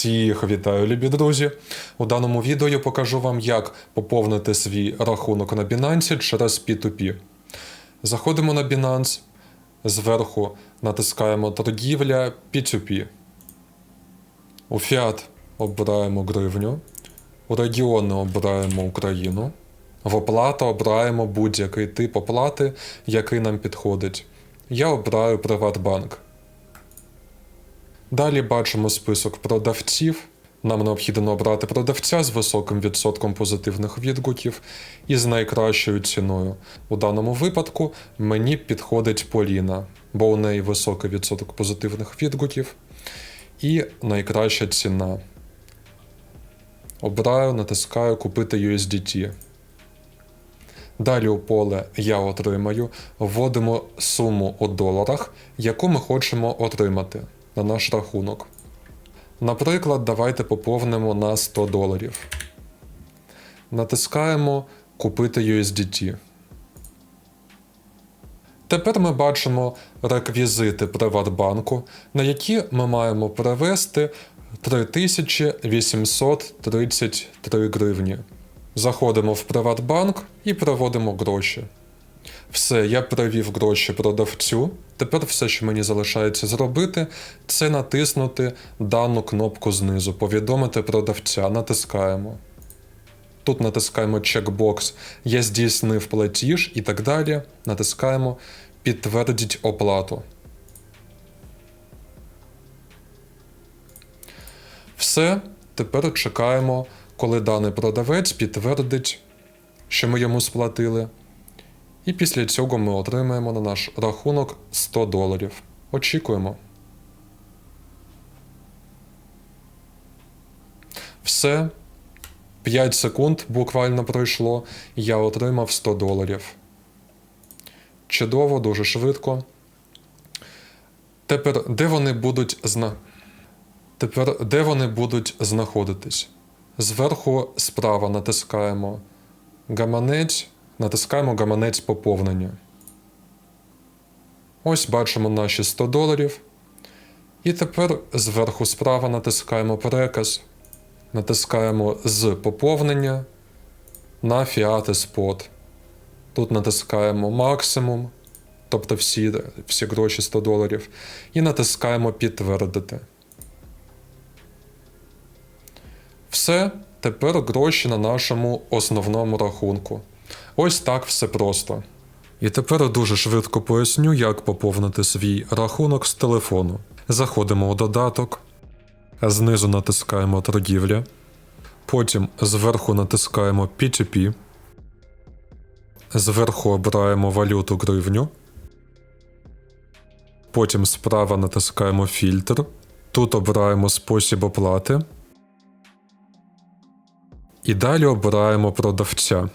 Всіх вітаю, любі друзі! У даному відео я покажу вам, як поповнити свій рахунок на Binance через P2P. Заходимо на Binance, зверху натискаємо торгівля P2P. У Fiat обираємо гривню, у регіони обираємо Україну. В оплату обираємо будь-який тип оплати, який нам підходить. Я обираю Приватбанк. Далі бачимо список продавців. Нам необхідно обрати продавця з високим відсотком позитивних відгуків і з найкращою ціною. У даному випадку мені підходить Поліна, бо у неї високий відсоток позитивних відгуків і найкраща ціна. Обираю, натискаю Купити USDT. Далі у поле Я отримаю вводимо суму у доларах, яку ми хочемо отримати на наш рахунок. Наприклад, давайте поповнимо на 100 доларів. Натискаємо Купити USDT. Тепер ми бачимо реквізити Приватбанку, на які ми маємо перевести 3833 гривні. Заходимо в Приватбанк і переводимо гроші. Все, я перевів гроші продавцю. Тепер все, що мені залишається зробити, це натиснути дану кнопку знизу, повідомити продавця. Натискаємо. Тут натискаємо чекбокс Я здійснив платіж і так далі. Натискаємо Підтвердіть оплату. Все, тепер чекаємо, коли даний продавець підтвердить, що ми йому сплатили. І після цього ми отримаємо на наш рахунок 100 доларів. Очікуємо. Все. 5 секунд буквально пройшло, я отримав 100 доларів. Чудово, дуже швидко. Тепер де вони будуть зна... Тепер де вони будуть знаходитись? Зверху справа натискаємо гаманець, натискаємо гаманець поповнення. Ось бачимо наші 100 доларів. І тепер зверху справа натискаємо переказ, натискаємо з поповнення на Fiat Spot. Тут натискаємо максимум, тобто всі, всі гроші 100 доларів, і натискаємо підтвердити. Все, тепер гроші на нашому основному рахунку. Ось так все просто. І тепер дуже швидко поясню, як поповнити свій рахунок з телефону. Заходимо у додаток, знизу натискаємо торгівля, потім зверху натискаємо P2P, зверху обираємо валюту гривню, потім справа натискаємо фільтр, тут обираємо спосіб оплати. І далі обираємо продавця.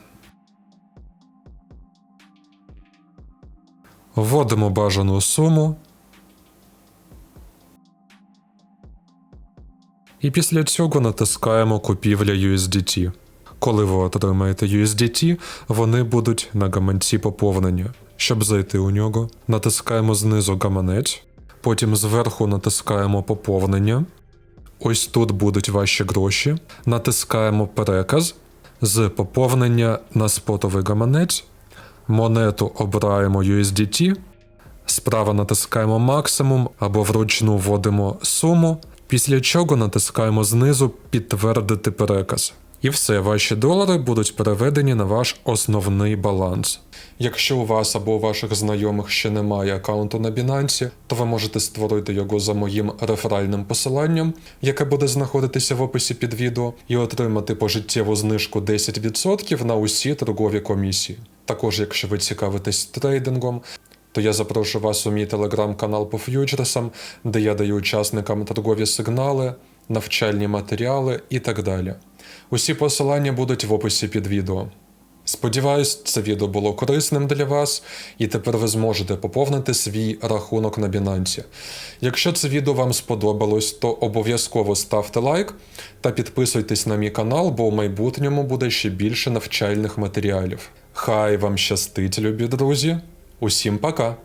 Вводимо бажану суму. І після цього натискаємо купівля USDT. Коли ви отримаєте USDT, вони будуть на гаманці поповнення. Щоб зайти у нього, натискаємо знизу гаманець, потім зверху натискаємо поповнення. Ось тут будуть ваші гроші. Натискаємо переказ з поповнення на спотовий гаманець. Монету обираємо USDT. Справа натискаємо максимум або вручну вводимо суму, після чого натискаємо знизу підтвердити переказ. І все, ваші долари будуть переведені на ваш основний баланс. Якщо у вас або у ваших знайомих ще немає аккаунту на Binance, то ви можете створити його за моїм реферальним посиланням, яке буде знаходитися в описі під відео, і отримати пожиттєву знижку 10% на усі торгові комісії. Також, якщо ви цікавитесь трейдингом, то я запрошую вас у мій телеграм-канал по ф'ючерсам, де я даю учасникам торгові сигнали, навчальні матеріали і так далі. Усі посилання будуть в описі під відео. Сподіваюсь, це відео було корисним для вас, і тепер ви зможете поповнити свій рахунок на Binance. Якщо це відео вам сподобалось, то обов'язково ставте лайк та підписуйтесь на мій канал, бо в майбутньому буде ще більше навчальних матеріалів. Хай вам щастить, любі друзі! Усім пока!